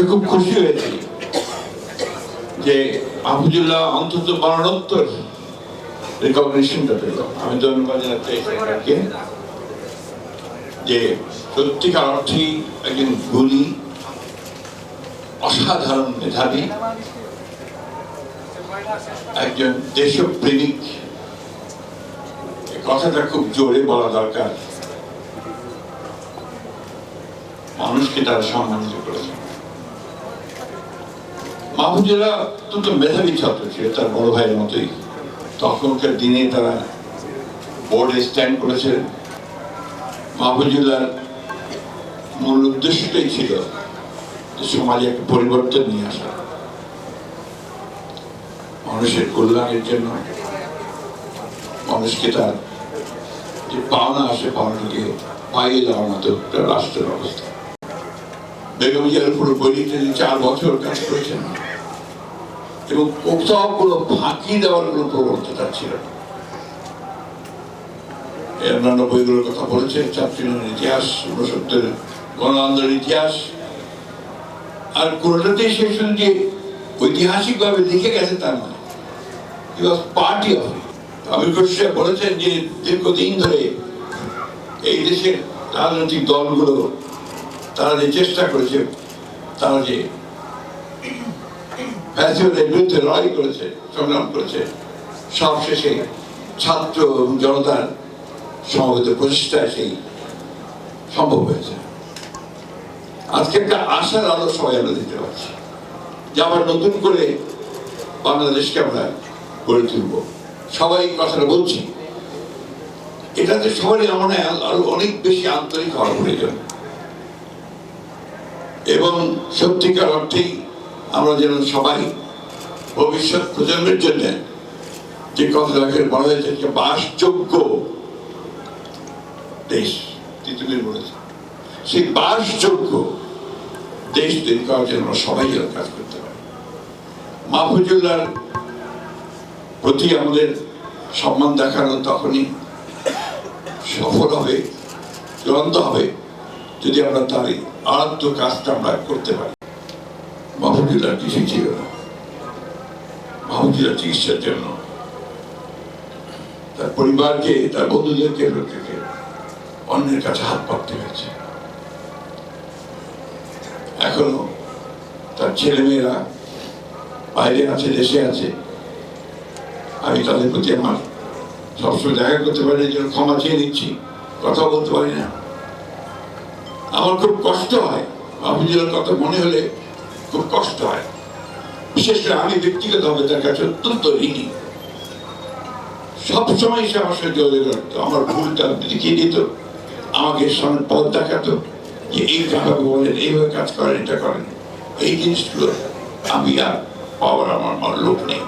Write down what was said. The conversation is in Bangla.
আজকে খুব খুশি হয়েছি যে মাহফুজুল্লাহ অন্তত মরণোত্তর রেকগনিশনটা পেল। আমি ধন্যবাদ জানাতে সরকারকে যে সত্যিকার অর্থেই একজন গুণী, অসাধারণ মেধাবী, একজন দেশপ্রেমিক। কথাটা খুব জোরে বলা দরকার। মানুষকে তারা সম্মানিত করেছে। মাহফুজুল্লাহ অত্যন্ত মেধাবী ছাত্র ছিল, তার বড় ভাইয়ের মতোই। তখনকার দিনে তারা বোর্ডে স্ট্যান্ড করেছে। মাহফুজুল্লাহর মূল উদ্দেশ্যটাই ছিল সমাজে একটা পরিবর্তন নিয়ে আসা। মানুষের কল্যাণের জন্য মানুষকে তার যে পাওনা আসে, পাওনাটাকে পাইয়ে দেওয়ার মতো একটা রাষ্ট্রের ব্যবস্থা বেগম জিয়ার উপর বলিতে চার বছর কাজ করেছেন। এবং কোথাও কোনো ফাঁকি দেওয়ার কোনো প্রবণতা ছিল অন্যান্য বইগুলোর কথা বলেছে ছাত্রীদের ইতিহাস ঊনসত্তর গণ আন্দোলনের ইতিহাস, আর কোনোটাতেই সে শুধু যে ঐতিহাসিকভাবে লিখে গেছে তার নয় he was party of Amir Khasru বলেছেন যে দীর্ঘদিন ধরে এই দেশের রাজনৈতিক দলগুলো তারা যে চেষ্টা করেছে, তারা যে ফ্যাসিবাদের বিরুদ্ধে লড়াই করেছে, সংগ্রাম করেছে সব শেষে ছাত্র এবং জনতার সমবেত প্রচেষ্টায় সেই সম্ভব হয়েছে। আজকে একটা আশার আলো সবাই আমরা দিতে পারছি যে আবার নতুন করে বাংলাদেশকে আমরা গড়ে তুলব। সবাই কথাটা বলছি। এটাতে সবারই আমার অনেক বেশি আন্তরিক হওয়ার প্রয়োজন। এবং সত্যিকার অর্থেই আমরা যেন সবাই ভবিষ্যৎ প্রজন্মের জন্য যে কথাটাকে বলা হয়েছে যে বাসযোগ্য দেশ তিতুমির বলেছে। সেই বাসযোগ্য দেশ তৈরি করার জন্য আমরা সবাই যেন কাজ করতে পারি। মাহফুজুল্লাহর প্রতি আমাদের সম্মান দেখানো তখনই সফল হবে চূড়ান্ত হবে যদি আমরা তার আরাধ্য কাজটা আমরা করতে পারি। মাহফুজুল্লাহ কিছুই ছিল না। মাহফুজুল্লাহ চিকিৎসার জন্য। তার পরিবারকে, তার বন্ধুদেরকে লোককে অন্যের কাছে হাত পাততে হয়েছে। এখনও তার ছেলেমেয়েরা বাইরে আছে, দেশে আছে। আমি তাদের প্রতি আমার সবসময় দেখা করতে পারি যেন ক্ষমা চেয়ে নিচ্ছি। কথা বলতে পারি না। আমার খুব কষ্ট হয়। মাহফুজুলের কথা মনে হলে খুব কষ্ট হয়। বিশেষ করে আমি ব্যক্তিগতভাবে তার কাছে অত্যন্ত ঋণী। সবসময় সে আমার সাথে যোগাযোগ রাখতো আমার ভুলটা দেখিয়ে দিত। আমাকে সামনে পথ দেখাতো যে এই জায়গাকে বলেন, এইভাবে কাজ করেন, এটা করেন। এই জিনিসগুলো আমি আর পাওয়ার আমার লোক নেই।